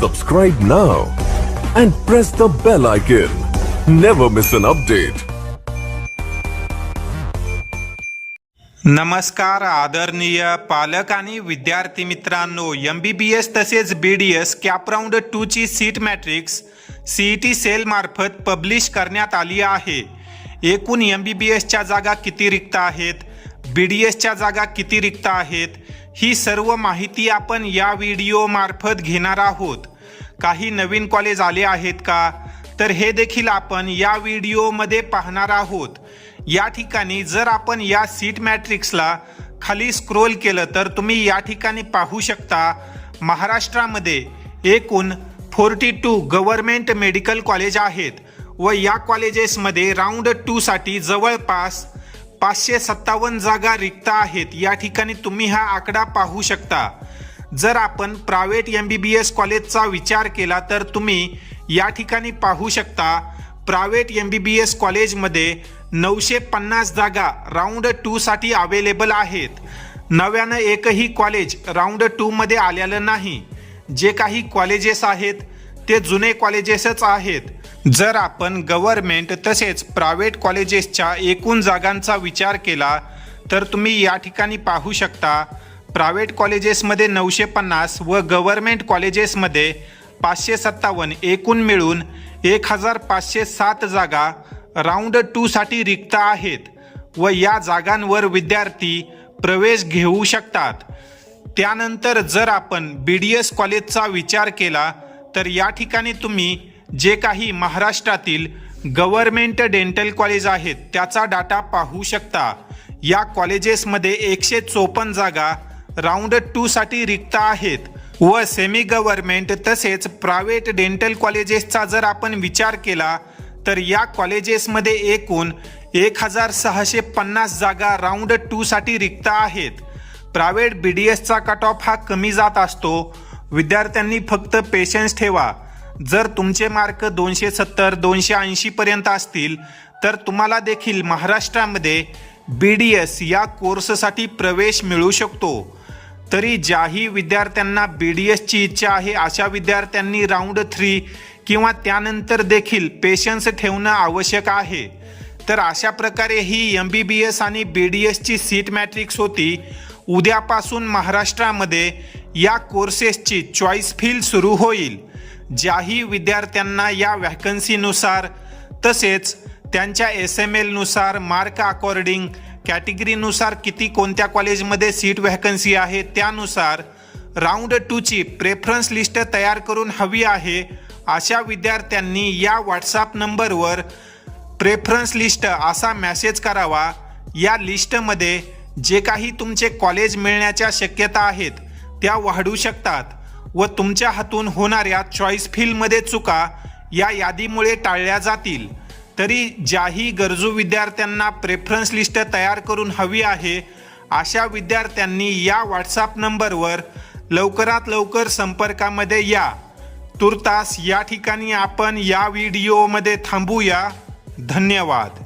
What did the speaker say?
Subscribe now and press the bell icon. Never miss an update. नमस्कार आदरणीय पालक आणि विद्यार्थी मित्रांनो एम बी बी एस तसेच B D S CAP round टूची seat matrix C E T सेलमार्फत publish करण्यात आली आहे एकूण एम बी बी एसच्या जागा किती रिक्त आहेत बी डी एसच्या जागा किती रिक्त आहेत ही सर्व माहिती आपण या व्हिडिओमार्फत घेणार आहोत. काही नवीन कॉलेज आले आहेत का? तर हे देखील आपण या व्हिडिओमध्ये पाहणार आहोत. या ठिकाणी जर आपण या सीट मॅट्रिक्सला खाली स्क्रोल केलं तर तुम्ही या ठिकाणी पाहू शकता महाराष्ट्रामध्ये एकूण forty two government medical college आहेत व या कॉलेजेसमध्ये राऊंड टूसाठी जवळपास पाचशे सत्तावन्न जागा रिक्त आहेत. या ठिकाणी तुम्ही हा आकडा पाहू शकता. जर आपण private M B B S कॉलेजचा विचार केला तर तुम्ही या ठिकाणी पाहू शकता private M B B S कॉलेजमध्ये नऊशे पन्नास जागा राऊंड टूसाठी अवेलेबल आहेत. नव्यानं एकही कॉलेज राऊंड टूमध्ये आलेलं नाही. जे काही कॉलेजेस आहेत ते जुने कॉलेजेसच आहेत. जर आपण गव्हर्मेंट तसेच प्रायव्हेट कॉलेजेसच्या एकूण जागांचा विचार केला तर तुम्ही या ठिकाणी पाहू शकता प्रायव्हेट कॉलेजेसमध्ये नऊशे पन्नास व गव्हर्मेंट कॉलेजेसमध्ये पाचशे सत्तावन्न एकूण मिळून एक हजार पाचशे सात जागा राऊंड टूसाठी रिक्त आहेत व या जागांवर विद्यार्थी प्रवेश घेऊ शकतात. त्यानंतर जर आपण बी डी एस कॉलेजचा विचार केला तर या ठिकाणी तुम्ही जे काही महाराष्ट्रातील गव्हर्मेंट डेंटल कॉलेज आहेत त्याचा डाटा पाहू शकता. या कॉलेजेसमध्ये एकशे चोपन्न जागा राऊंड टूसाठी रिक्त आहेत व सेमी गव्हर्मेंट तसेच प्रायव्हेट डेंटल कॉलेजेसचा जर आपण विचार केला तर या कॉलेजेसमध्ये एकूण एक हजार सहाशे पन्नास जागा राऊंड टूसाठी रिक्त आहेत. प्रायव्हेट बी डी एसचा कट ऑफ हा कमी जात असतो विद्यार्थ्यांनी फक्त पेशन्स ठेवा. जर तुमचे मार्क दोनशे सत्तर दोनशे ऐंशीपर्यंत असतील तर तुम्हाला देखील महाराष्ट्रामध्ये बी डी एस या कोर्ससाठी प्रवेश मिळू शकतो. तरी ज्याही विद्यार्थ्यांना बी डी एसची इच्छा आहे अशा विद्यार्थ्यांनी राऊंड थ्री किंवा त्यानंतर देखील पेशन्स ठेवणं आवश्यक आहे. तर अशा प्रकारे ही एम बी बी एस आणि बी डी एसची सीट मॅट्रिक्स होती. उद्यापासून महाराष्ट्रामध्ये या कोर्सेसची चॉईस फील सुरू होईल. ज्याही विद्यार्थ्यांना या व्हॅकन्सीनुसार तसेच त्यांच्या एस एम एलनुसार मार्क अकॉर्डिंग कॅटेगरीनुसार किती कोणत्या कॉलेजमध्ये सीट व्हॅकन्सी आहे त्यानुसार राऊंड टूची प्रेफरन्स लिस्ट तयार करून हवी आहे अशा विद्यार्थ्यांनी या व्हॉट्सॲप नंबरवर प्रेफरन्स लिस्ट असा मॅसेज करावा. या लिस्टमध्ये जे काही तुमचे कॉलेज मिळण्याच्या शक्यता आहेत त्या वाढू शकतात व तुमच्या हातून होणाऱ्या चॉईस फील्डमध्ये चुका या यादीमुळे टाळल्या जातील. तरी ज्याही गरजू विद्यार्थ्यांना प्रेफरन्स लिस्ट तयार करून हवी आहे अशा विद्यार्थ्यांनी या व्हॉट्सॲप नंबरवर लवकरात लवकर संपर्कामध्ये या. तुर्तास या ठिकाणी आपण या व्हिडिओमध्ये थांबूया. धन्यवाद.